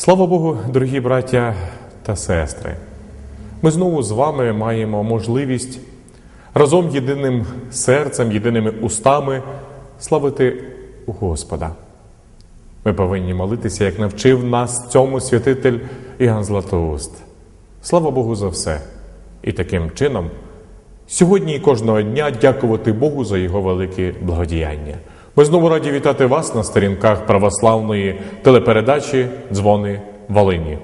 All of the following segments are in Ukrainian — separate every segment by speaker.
Speaker 1: Слава Богу, дорогі браття та сестри. Ми знову з вами маємо можливість разом єдиним серцем, єдиними устами славити Господа. Ми повинні молитися, як навчив нас цьому святитель Іоанн Златоуст. Слава Богу за все. І таким чином сьогодні і кожного дня дякувати Богу за його велике благодіяння. Ми знову раді вітати вас на сторінках православної телепередачі Дзвони Волині.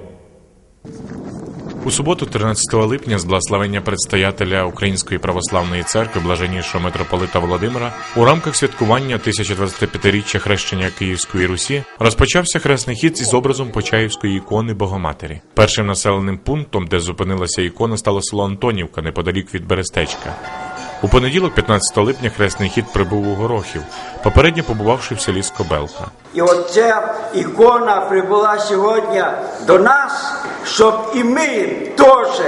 Speaker 1: У суботу, 13 липня, з благословення предстоятеля Української православної церкви блаженнішого митрополита Володимира у рамках святкування 1025-річчя хрещення Київської Русі розпочався хресний хід із образом Почаївської ікони Богоматері. Першим населеним пунктом, де зупинилася ікона, стало село Антонівка, неподалік від Берестечка. У понеділок, 15 липня, хресний хід прибув у Горохів, попередньо побувавши в селі Скобелка.
Speaker 2: І от ця ікона прибула сьогодні до нас, щоб і ми теж,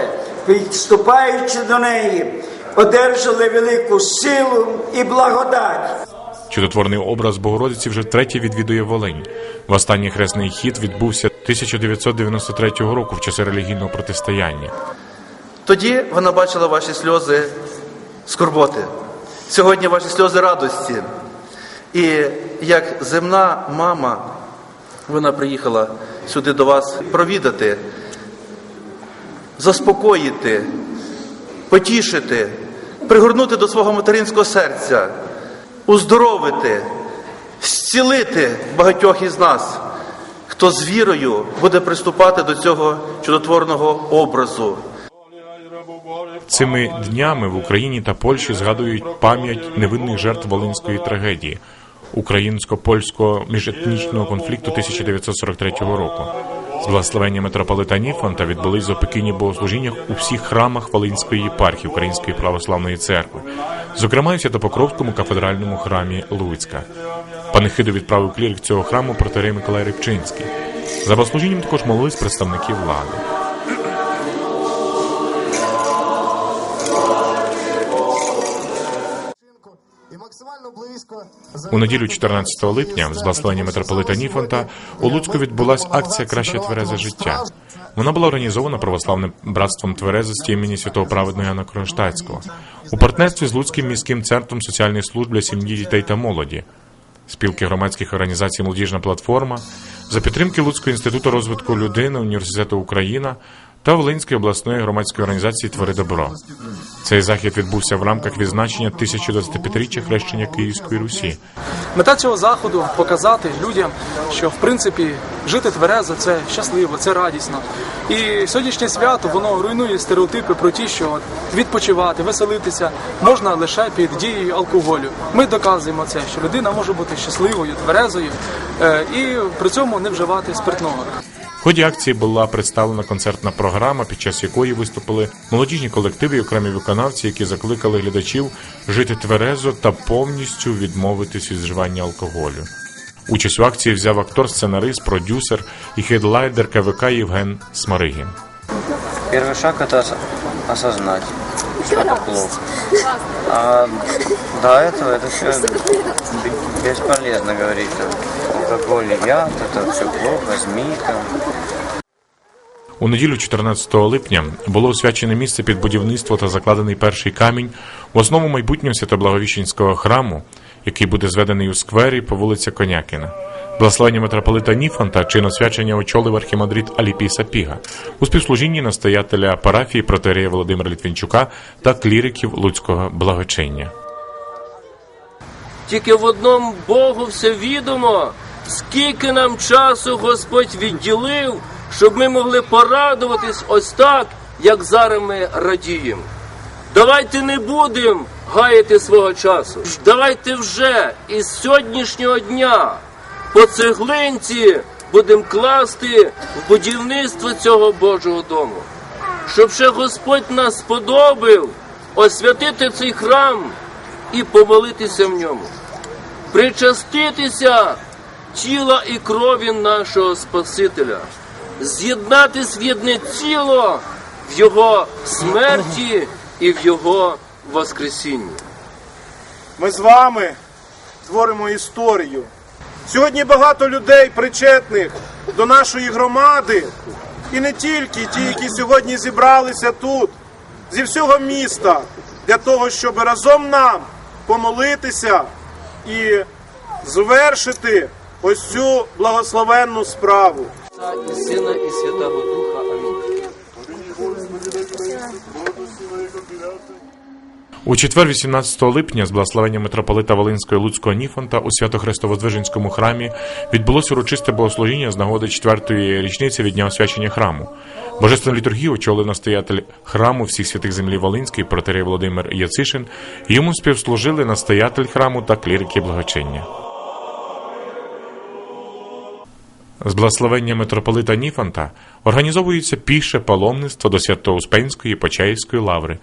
Speaker 2: підступаючи до неї, одержали велику силу і благодать.
Speaker 1: Чудотворний образ Богородиці вже втретє відвідує Волинь. Востанній хресний хід відбувся 1993 року в часи релігійного протистояння.
Speaker 3: Тоді вона бачила ваші сльози скорботи. Сьогодні ваші сльози радості. І як земна мама, вона приїхала сюди до вас провідати, заспокоїти, потішити, пригорнути до свого материнського серця, уздоровити, зцілити багатьох із нас, хто з вірою буде приступати до цього чудотворного образу.
Speaker 1: Цими днями в Україні та Польщі згадують пам'ять невинних жертв Волинської трагедії українсько-польського міжетнічного конфлікту 1943 року. З благословення митрополита Ніфонта відбулись зопекійні богослужіння у всіх храмах Волинської єпархії Української православної церкви, зокрема в Святопокровському кафедральному храмі Луцька. Панихиду відправив клірик цього храму протерей Миколай Рибчинський. За богослужінням також молились представники влади. У неділю 14 липня, з благословення митрополита Ніфонта, у Луцьку відбулася акція Краще Тверезе життя. Вона була організована православним братством Тверезості імені святого праведного Яна Кронштадтського. У партнерстві з Луцьким міським центром соціальної служби сім'ї дітей та молоді, спілки громадських організацій Молодіжна платформа за підтримки Луцького інституту розвитку людини Університету Україна та Волинської обласної громадської організації Твори добро. Цей захід відбувся в рамках відзначення 1025-річчя хрещення Київської Русі.
Speaker 4: Мета цього заходу показати людям, що в принципі жити тверезо це щасливо, це радісно. І сьогоднішнє свято воно руйнує стереотипи про ті, що відпочивати, веселитися можна лише під дією алкоголю. Ми доказуємо це, що людина може бути щасливою, тверезою е, і при цьому не вживати спиртного.
Speaker 1: В ході акції була представлена концертна програма, під час якої виступили молодіжні колективи і окремі виконавці, які закликали глядачів жити тверезо та повністю відмовитись від вживання алкоголю. Участь у акції взяв актор, сценарист, продюсер і хедлайдер КВК Євген Смаригін.
Speaker 5: Первый шаг это ос- осознать, что это плохо. А до этого это все бесполезно говорить. яд, это все плохо, змеи.
Speaker 1: У неділю 14 липня було освячене місце під будівництво та закладений перший камінь в основу майбутнього Святоблаговіщенського храму, який буде зведений у сквері по вулиці Конякіна. Благословення митрополита Ніфонта чин освячення очолив архімандрит Аліпій Сапіга у співслужінні настоятеля парафії протерея Володимира Літвінчука та кліриків Луцького благочиння.
Speaker 6: Тільки в одному Богу все відомо, скільки нам часу Господь відділив, щоб ми могли порадуватись ось так, як зараз ми радіємо. Давайте не будемо гаяти свого часу. Давайте вже із сьогоднішнього дня по цеглинці будемо класти в будівництво цього Божого дому. Щоб ще Господь нас сподобав освятити цей храм і помолитися в ньому, причаститися тіла і крові нашого Спасителя, з'єднатись в єдне ціло в Його смерті і в Його Воскресінні.
Speaker 7: Ми з вами творимо історію. Сьогодні багато людей причетних до нашої громади, і не тільки ті, які сьогодні зібралися тут, зі всього міста, для того, щоб разом нам помолитися і звершити ось цю благословенну справу.
Speaker 6: і Сина, і Святого Духа. Амінь.
Speaker 8: У четвер, 18 липня, з благословення митрополита Волинського Луцького Ніфонта у Свято-Христовоздвиженському храмі відбулося урочисте богослужіння з нагоди четвертої річниці від дня освячення храму. Божественну літургію очолив настоятель храму всіх святих землі Волинський протерей Володимир Яцишин. Йому співслужили настоятель храму та клірики благочиння. З благословення митрополита Ніфонта організовується піше паломництво до Свято-Успенської Почаївської лаври.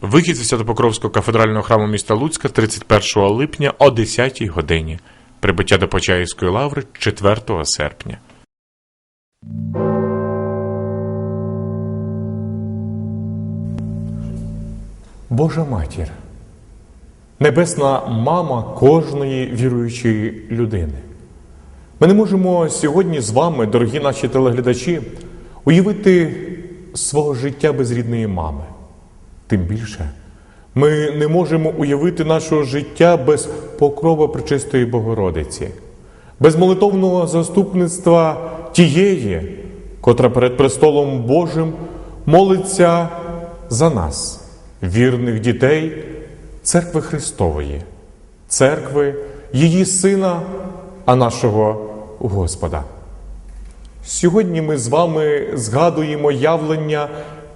Speaker 8: Вихід зі Святопокровського кафедрального храму міста Луцька 31 липня о 10 годині. Прибуття до Почаївської лаври 4 серпня. Божа матір. Небесна мама кожної віруючої людини. Ми не можемо сьогодні з вами, дорогі наші телеглядачі, уявити свого життя без рідної мами. Тим більше, ми не можемо уявити нашого життя без покрова Пречистої Богородиці, без молитовного заступництва тієї, котра перед престолом Божим молиться за нас, вірних дітей церкви Христової, церкви її Сина, а нашого Господа. Сьогодні ми з вами згадуємо явлення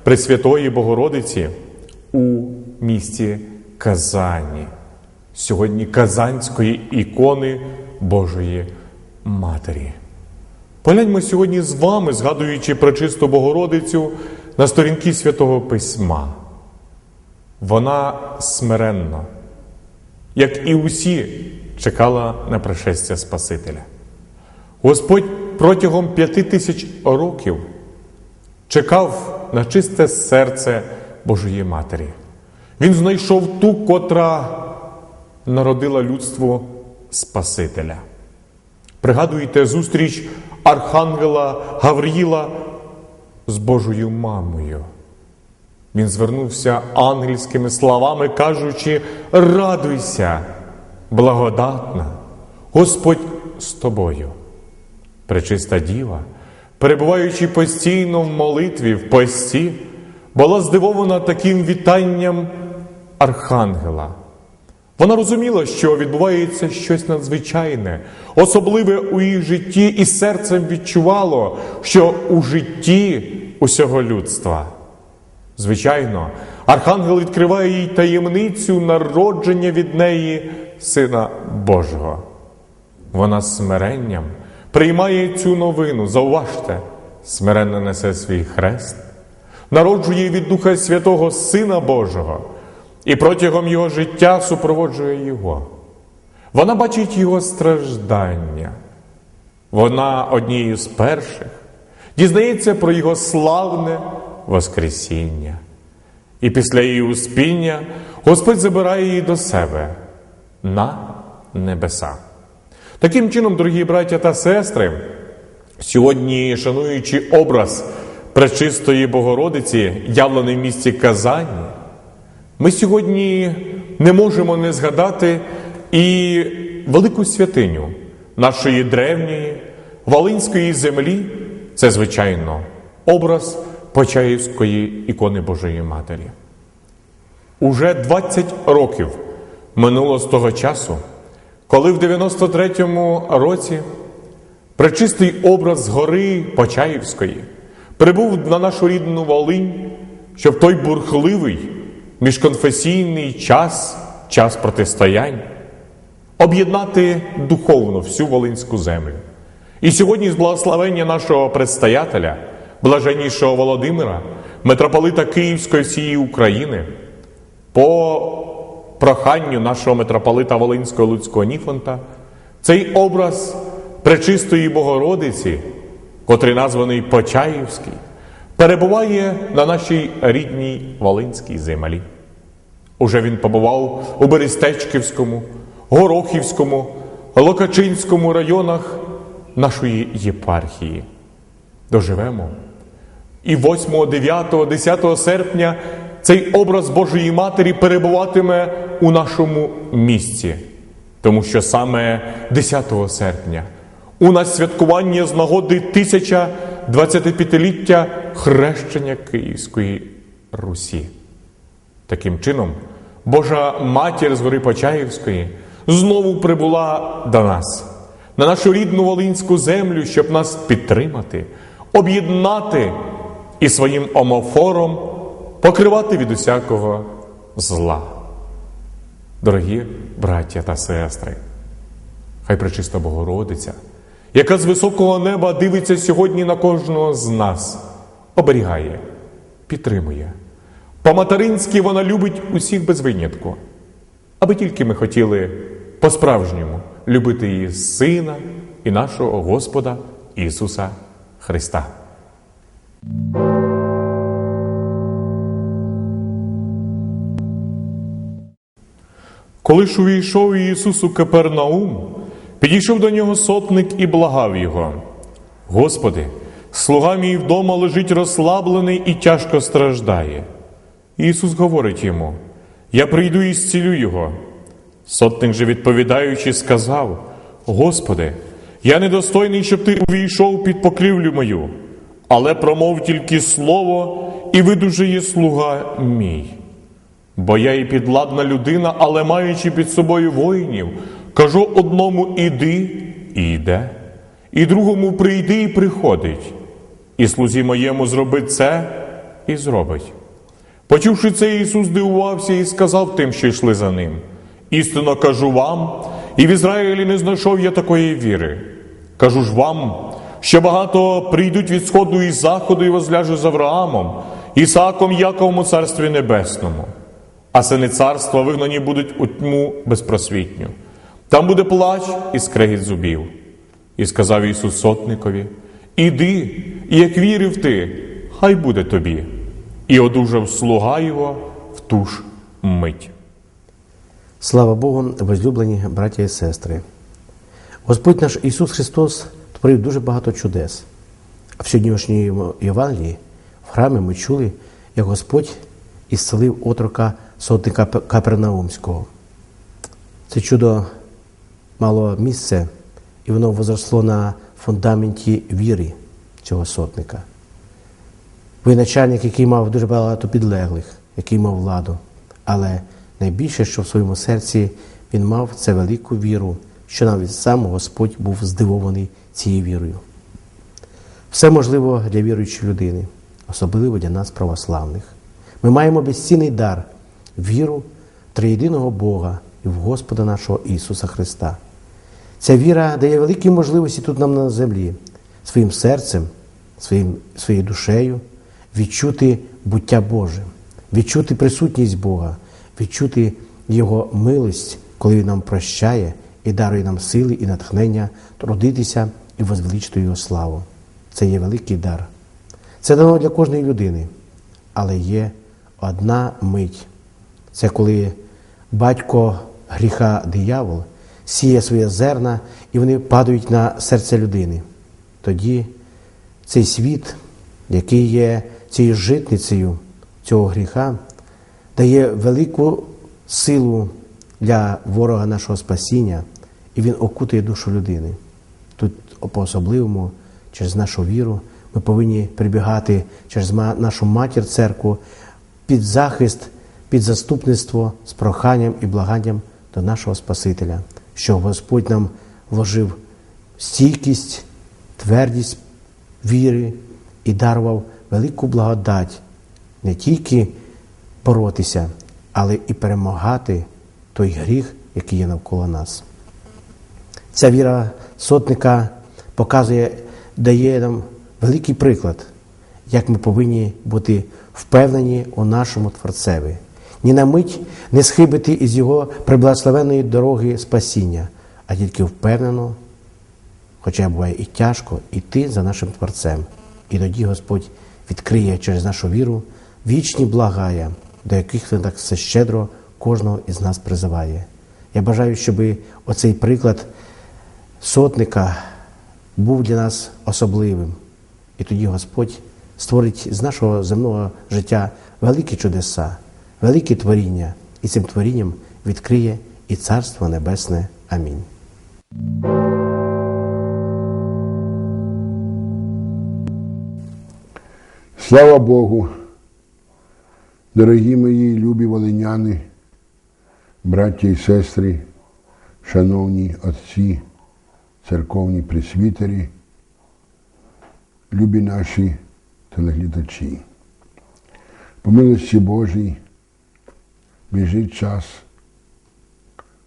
Speaker 8: Пресвятої Богородиці у місті Казані. Сьогодні Казанської ікони Божої Матері. Погляньмо сьогодні з вами, згадуючи пречисту Богородицю на сторінки Святого Письма. Вона смиренно, як і усі, чекала на пришестя Спасителя. Господь протягом п'яти тисяч років чекав на чисте серце Божої Матері. Він знайшов ту, котра народила людство Спасителя. Пригадуєте зустріч Архангела Гавриїла з Божою мамою. Він звернувся ангельськими словами, кажучи: Радуйся, благодатна, Господь з тобою. Пречиста діва, перебуваючи постійно в молитві, в пості, була здивована таким вітанням Архангела. Вона розуміла, що відбувається щось надзвичайне, особливе у її житті, і серцем відчувало, що у житті усього людства. Звичайно, Архангел відкриває їй таємницю народження від неї Сина Божого. Вона смиренням приймає цю новину. Зауважте, смиренно несе свій хрест, народжує від Духа Святого Сина Божого і протягом його життя супроводжує Його. Вона бачить Його страждання. Вона однією з перших дізнається про Його славне Воскресіння. І після її успіння Господь забирає її до себе на небеса. Таким чином, дорогі браття та сестри, сьогодні, шануючи образ Пречистої Богородиці, явлений в місті Казані, ми сьогодні не можемо не згадати і велику святиню нашої древньої Волинської землі, це, звичайно, образ Почаївської ікони Божої Матері. Уже 20 років минуло з того часу, коли в 93-му році пречистий образ з гори Почаївської прибув на нашу рідну Волинь, щоб той бурхливий міжконфесійний час, час протистоянь, об'єднати духовно всю Волинську землю. І сьогодні з благословення нашого предстоятеля, блаженнішого Володимира, митрополита Київської всієї України, по проханню нашого митрополита Волинського Луцького Ніфонта, цей образ Пречистої Богородиці, котрий названий Почаївський, перебуває на нашій рідній Волинській землі. Уже він побував у Берестечківському, Горохівському, Локачинському районах нашої єпархії. Доживемо. І 8, 9, 10 серпня цей образ Божої Матері перебуватиме у нашому місті, тому що саме 10 серпня у нас святкування з нагоди 1025-ліття хрещення Київської Русі. Таким чином, Божа матір з гори Почаївської знову прибула до нас, на нашу рідну Волинську землю, щоб нас підтримати, об'єднати і своїм омофором покривати від усякого зла. Дорогі браття та сестри, хай пречиста Богородиця, яка з високого неба дивиться сьогодні на кожного з нас, оберігає, підтримує. По-материнськи вона любить усіх без винятку, аби тільки ми хотіли по-справжньому любити її Сина і нашого Господа Ісуса Христа. Коли ж увійшов Ісус у Капернаум, підійшов до нього сотник і благав його. Господи, слуга мій вдома лежить розслаблений і тяжко страждає. Ісус говорить йому: Я прийду і зцілю його. Сотник же, відповідаючи, сказав: Господи, я недостойний, щоб ти увійшов під покрівлю мою, але промов тільки слово, і видужає слуга мій. Бо я і підладна людина, але маючи під собою воїнів, кажу одному іди і йде, і другому прийди і приходить, і слузі моєму зроби це і зробить. Почувши це, Ісус дивувався і сказав тим, що йшли за ним: Істинно кажу вам, і в Ізраїлі не знайшов я такої віри. Кажу ж вам, що багато прийдуть від сходу і заходу і возляжуть з Авраамом, Ісааком, Яковом у Царстві Небесному. А сини царства вигнані будуть у тьму безпросвітню. Там буде плач і скрегіт зубів. І сказав Ісус сотникові: Іди, і як вірив ти, хай буде тобі. І одужав слуга його в ту ж мить.
Speaker 9: Слава Богу, возлюблені браті і сестри. Господь наш Ісус Христос творив дуже багато чудес. А в сьогоднішньому Євангелії в храмі ми чули, як Господь ісцелив отрока сотника Капернаумського. Це чудо мало місце, і воно возросло на фундаменті віри цього сотника. Воєначальник, який мав дуже багато підлеглих, який мав владу. Але найбільше, що в своєму серці він мав, це велику віру, що навіть сам Господь був здивований цією вірою. Все можливо для віруючої людини, особливо для нас, православних. Ми маємо безцінний дар віру в триєдиного Бога і в Господа нашого Ісуса Христа. Ця віра дає великі можливості тут нам на землі, своїм серцем, своїм, своєю душею відчути буття Боже, відчути присутність Бога, відчути Його милость, коли Він нам прощає і дарує нам сили і натхнення трудитися і возвеличити Його славу. Це є великий дар. Це дано для кожної людини, але є одна мить. Це коли батько гріха диявол сіє своє зерна, і вони падають на серце людини. Тоді цей світ, який є цією житницею цього гріха, дає велику силу для ворога нашого спасіння, і він окутує душу людини. Тут по-особливому, через нашу віру, ми повинні прибігати через нашу матір церкву під захист, під заступництво з проханням і благанням до нашого Спасителя, що Господь нам вложив стійкість, твердість віри і дарував велику благодать не тільки боротися, але і перемагати той гріх, який є навколо нас. Ця віра сотника показує, дає нам великий приклад, як ми повинні бути впевнені у нашому Творцеві. Ні на мить не схибити із Його приблагословеної дороги спасіння, а тільки впевнено, хоча буває і тяжко, йти за нашим Творцем. І тоді Господь відкриє через нашу віру вічні благая, до яких Він так все щедро кожного із нас призиває. Я бажаю, щоб оцей приклад сотника був для нас особливим. І тоді Господь створить з нашого земного життя великі чудеса, великі творіння, і цим творінням відкриє і Царство Небесне. Амінь.
Speaker 10: Слава Богу, дорогі мої любі волиняни, браття і сестри, шановні отці, церковні пресвітері, любі наші телеглядачі. По милості Божій біжить час,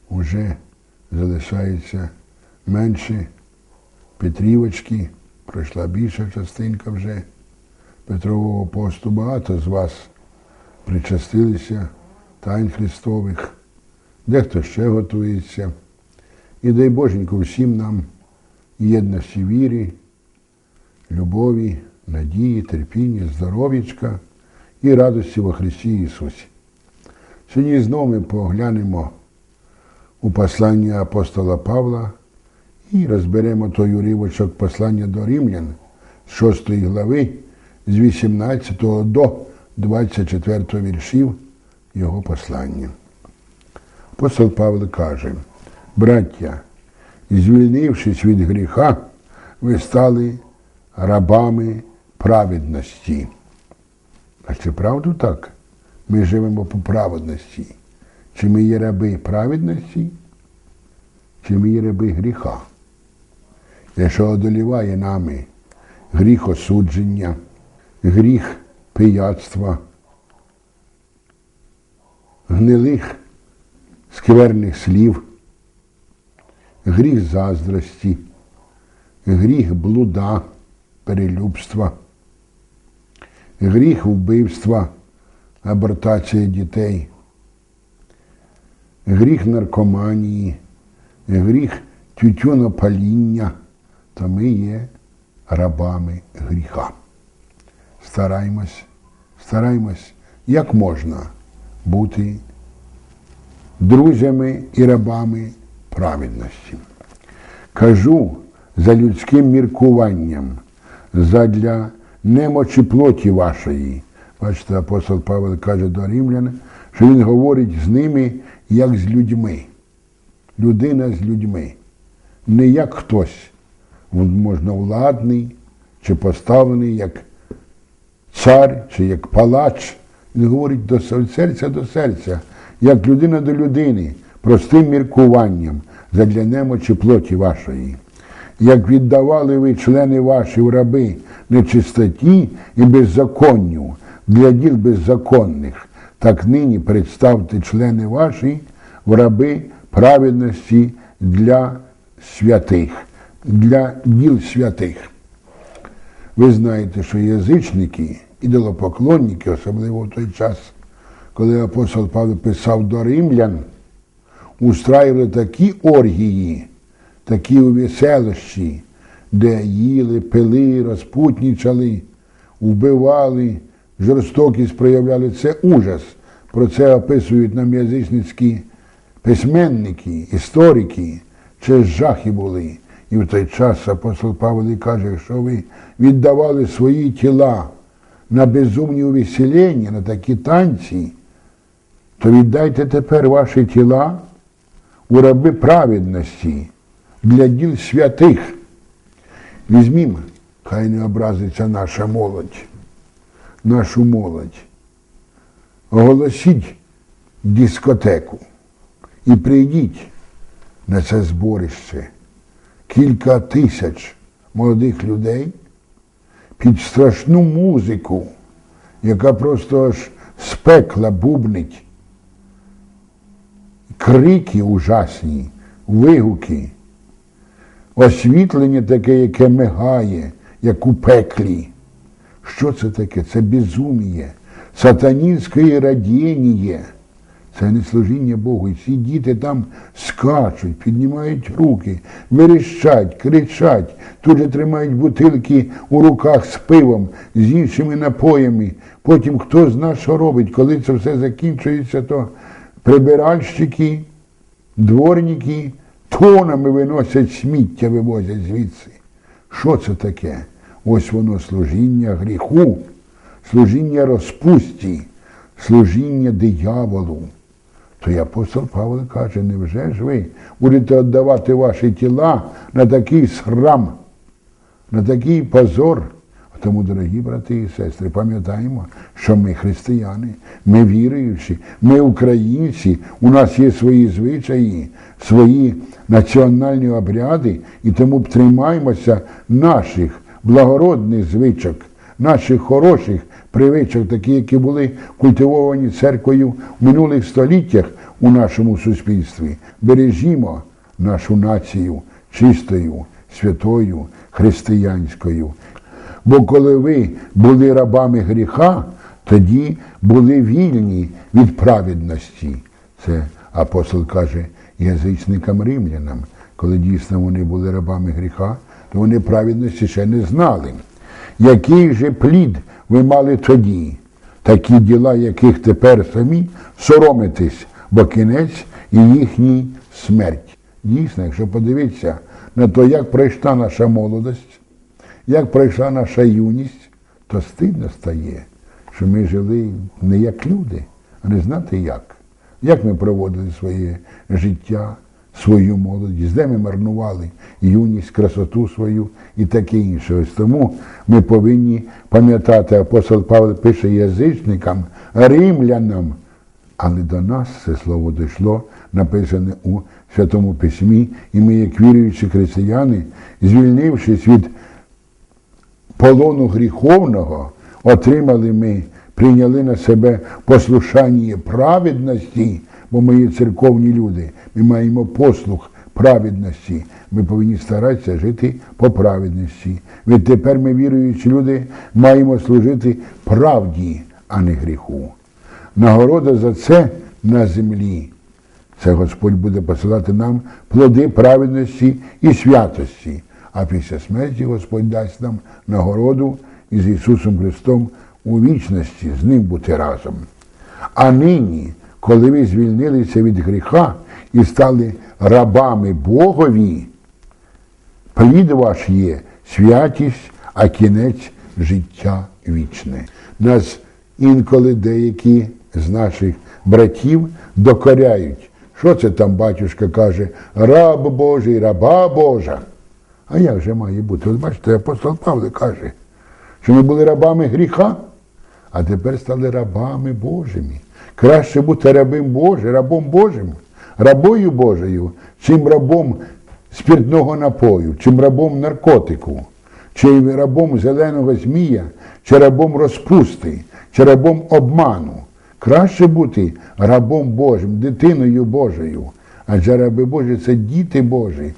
Speaker 10: уже залишається менше Петрівочки, пройшла більша частинка вже. Петрового посту багато з вас причастилися тайн Христових, дехто ще готується. І дай Боженько всім нам єдності вірі, любові, надії, терпіння, здоров'ячка і радості во Христі Ісусі. Сьогодні знову ми поглянемо у послання апостола Павла і розберемо той уривочок послання до римлян 6 глави з 18 до 24 віршів його послання. Апостол Павло каже, браття, звільнившись від гріха, ви стали рабами праведності. А чи правду так? Ми живемо по праведності. Чи ми є раби праведності, чи ми є раби гріха? Якщо одоліває нами гріх осудження, гріх пияцтва, гнилих скверних слів, гріх заздрості, гріх блуда, перелюбства, гріх вбивства, абортація дітей, гріх наркоманії, гріх тютюнопаління, то ми є рабами гріха стараємось, стараємось, як можна бути друзями і рабами праведності. Кажу за людським міркуванням, задля немочі плоті вашої. Бачите, апостол Павел каже до римлян, що він говорить з ними як з людьми. Людина з людьми. Не як хтось, можна владний чи поставлений як цар чи як палач. Він говорить до серця до серця, як людина до людини, простим міркуванням задля немочі плоті вашої. Як віддавали ви члени ваші в раби нечистоті і беззаконню для діл беззаконних, так нині представте члени ваші в раби праведності для святих, для діл святих. Ви знаєте, що язичники, ідолопоклонники, особливо в той час, коли апостол Павло писав до римлян, устраювали такі оргії, такі увеселощі, де їли, пили, розпутнічали, вбивали, жорстокість проявляли. Це ужас. Про це описують нам язичницькі письменники, історики, це жахи були. І в той час апостол Павло каже, якщо ви віддавали свої тіла на безумні увеселення, на такі танці, то віддайте тепер ваші тіла у раби праведності для діл святих. Візьмімо, хай не образиться наша молодь, нашу молодь. Оголосіть дискотеку і прийдіть на це зборище кілька тисяч молодих людей під страшну музику, яка просто аж з пекла бубнить. Крики ужасні, вигуки, освітлення таке, яке мигає, як у пеклі. Що це таке? Це безуміє, сатанінське радіння. Це не служіння Богу. І ці діти там скачуть, піднімають руки, верещать, кричать, тут же тримають бутилки у руках з пивом, з іншими напоями. Потім хто зна, що робить, коли це все закінчується, то прибиральщики, дворники тонами виносять сміття, вивозять звідси. Що це таке? Ось воно служіння гріху, служіння розпусті, служіння дияволу. То й апостол Павло каже, невже ж ви будете віддавати ваші тіла на такий срам, на такий позор? Тому, дорогі брати і сестри, пам'ятаємо, що ми християни, ми віруючі, ми українці, у нас є свої звичаї, свої національні обряди, і тому тримаємося наших благородних звичок, наших хороших привичок, такі, які були культивовані церквою в минулих століттях у нашому суспільстві. Бережімо нашу націю чистою, святою, християнською. Бо коли ви були рабами гріха, тоді були вільні від праведності. Це апостол каже язичникам римлянам. Коли дійсно вони були рабами гріха, то вони праведності ще не знали. Який же плід ви мали тоді? Такі діла, яких тепер самі соромитесь, бо кінець і їхній смерть. Дійсно, якщо подивитися на те, як пройшла наша молодость, як пройшла наша юність, то стидно стає, що ми жили не як люди, а не знати як. Як ми проводили своє життя, свою молодість, де ми марнували юність, красоту свою і таке інше. Ось тому ми повинні пам'ятати, апостол Павло пише язичникам, римлянам. Але до нас це слово дійшло, написане у Святому Письмі, і ми, як віруючі християни, звільнившись від полону гріховного, отримали ми, прийняли на себе послушання праведності, бо ми є церковні люди, ми маємо послух праведності. Ми повинні старатися жити по праведності. Відтепер ми, віруючі люди, маємо служити правді, а не гріху. Нагорода за це на землі. Це Господь буде посилати нам плоди праведності і святості. А після смерті Господь дасть нам нагороду із Ісусом Христом у вічності з Ним бути разом. А нині, коли ви звільнилися від гріха і стали рабами Богові, плід ваш є святість, а кінець життя вічне. Нас інколи деякі з наших братів докоряють. Що це там батюшка каже? Раб Божий, раба Божа. А як же має бути? От бачите, апостол Павло каже, що ми були рабами гріха, а тепер стали рабами Божими. Краще бути рабим Божим, рабом Божим, рабою Божою, чим рабом спиртного напою, чим рабом наркотику, чи рабом зеленого змія, чи рабом розпусти, чи рабом обману. Краще бути рабом Божим, дитиною Божою. Адже раби Божі це діти Божі.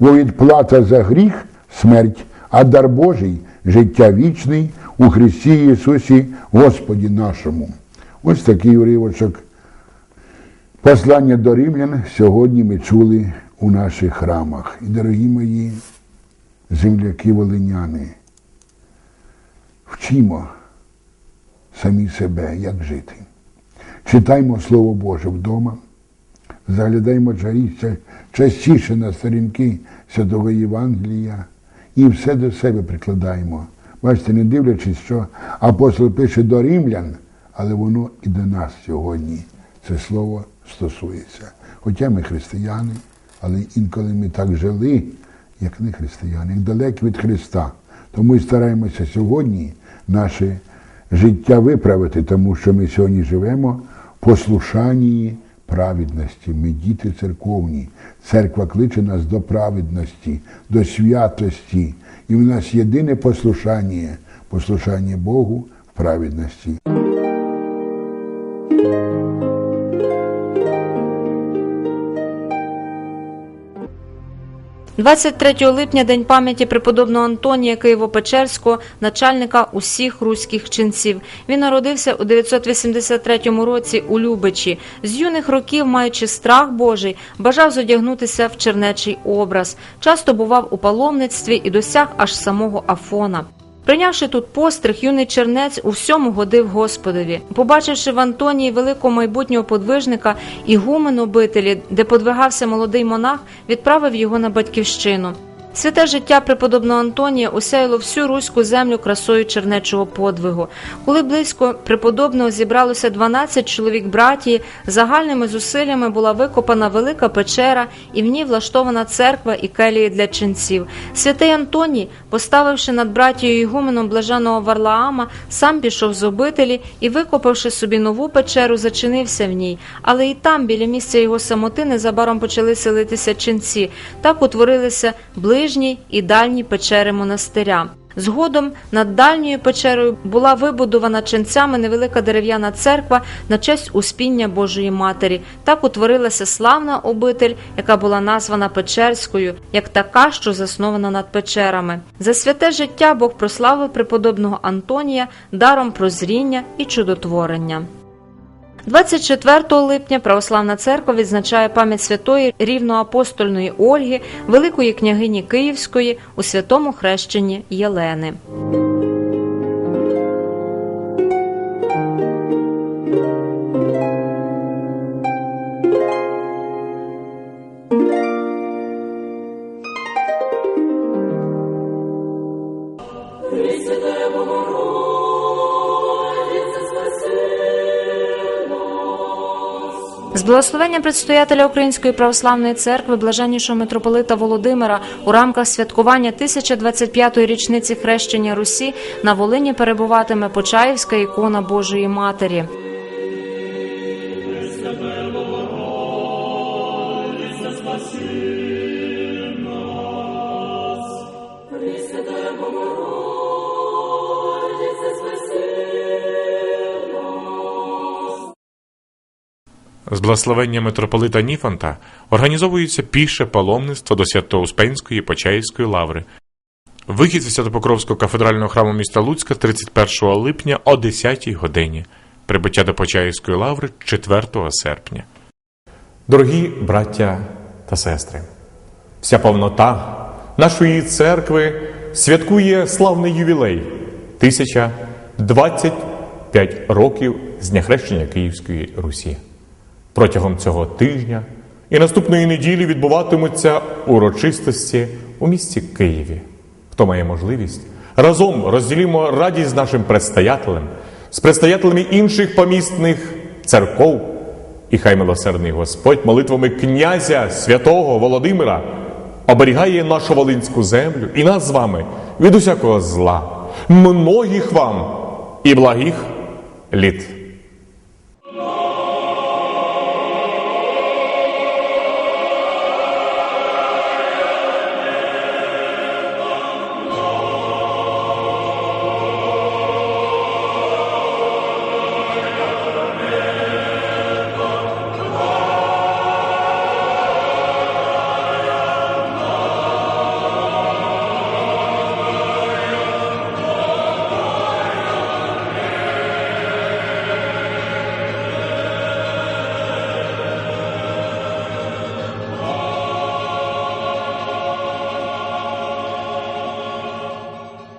Speaker 10: Бо відплата за гріх смерть, а дар Божий життя вічний у Христі Ісусі Господі нашому. Ось такий уривочок. Послання до римлян сьогодні ми чули у наших храмах. І, дорогі мої земляки волиняни, вчимо самі себе, як жити. Читаймо Слово Боже вдома, заглядаймо частіше на сторінки Святого Євангелія і все до себе прикладаємо. Бачите, не дивлячись, що апостол пише до римлян, але воно і до нас сьогодні це слово стосується. Хоча ми християни, але інколи ми так жили, як не християни, як далекі від Христа. Тому і стараємося сьогодні наше життя виправити, тому що ми сьогодні живемо в послушанні праведності. Ми діти церковні. Церква кличе нас до праведності, до святості. І в нас єдине послушання послушання Богу в праведності.
Speaker 11: 23 липня день пам'яті преподобного Антонія Києво-Печерського, начальника усіх руських ченців. Він народився у 983 році у Любичі. З юних років, маючи страх Божий, бажав зодягнутися в чернечий образ. Часто бував у паломництві і досяг аж самого Афона. Прийнявши тут постриг, юний чернець у всьому годив Господові. Побачивши в Антонії великого майбутнього подвижника і гумен обителі, де подвигався молодий монах, відправив його на батьківщину. Святе життя преподобного Антонія осяяло всю руську землю красою чернечого подвигу. Коли близько преподобного зібралося 12 чоловік братії, загальними зусиллями була викопана велика печера і в ній влаштована церква і келії для ченців. Святий Антоній, поставивши над братією ігуменом блаженого Варлаама, сам пішов з обителі і, викопавши собі нову печеру, зачинився в ній. Але і там, біля місця його самоти, незабаром почали селитися ченці. Так утворилися ближні і дальні печери монастиря. Згодом над дальньою печерою була вибудована ченцями невелика дерев'яна церква на честь успіння Божої Матері. Так утворилася славна обитель, яка була названа Печерською, як така, що заснована над печерами. За святе життя Бог прославив преподобного Антонія даром прозріння і чудотворення. 24 липня Православна церква відзначає пам'ять святої рівноапостольної Ольги, великої княгині Київської у святому хрещенні Єлени. Благословення предстоятеля Української православної церкви блаженнішого митрополита Володимира у рамках святкування 1025-ї річниці хрещення Русі на Волині перебуватиме Почаївська ікона Божої Матері.
Speaker 8: З благословення митрополита Ніфанта організовується піше паломництво до Свято-Успенської Почаївської лаври. Вихід зі Святопокровського кафедрального храму міста Луцька 31 липня о 10 годині. Прибуття до Почаївської лаври 4 серпня. Дорогі браття та сестри, вся повнота нашої церкви святкує славний ювілей 1025 років з дня хрещення Київської Русі. Протягом цього тижня і наступної неділі відбуватимуться урочистості у місті Києві. Хто має можливість, разом розділімо радість з нашим предстоятелем, з предстоятелями інших помісних церков, і хай милосердний Господь молитвами князя святого Володимира оберігає нашу волинську землю і нас з вами від усякого зла, многих вам і благих літ.